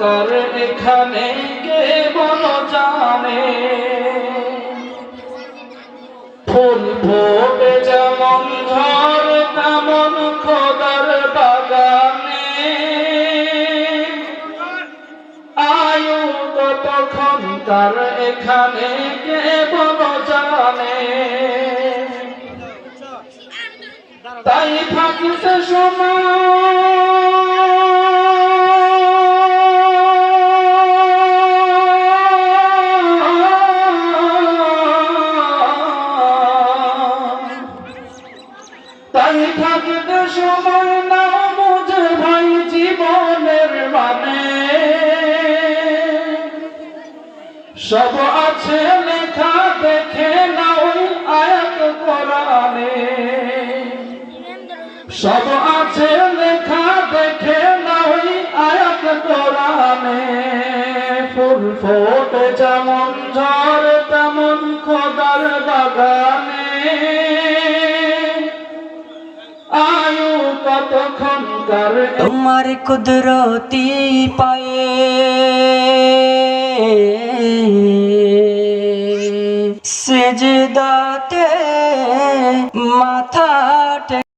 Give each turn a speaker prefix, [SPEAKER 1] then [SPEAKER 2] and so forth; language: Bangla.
[SPEAKER 1] কার এখানে কে বল জানে? ফুল ফোটে যেমন ঝড়, তেমন খোদার বাগানে। আয়ু কতক্ষণ তার এখানে কে বল জানে? তাই থাকিতে সময়। তাই থাকিতে সময় না বুঝে ভাই জীবনের মানে। সব আছে লেখা, দেখে না ওই আয়াত কোরআনে। সব আছে লেখা, দেখে না ওই আয়াত কোরআনে। ফুল ফোটে যেমন ঝড়, তেমন খোদার বাগানে।
[SPEAKER 2] তোমার কুদরতি পায়ে সেজদাতে মাথা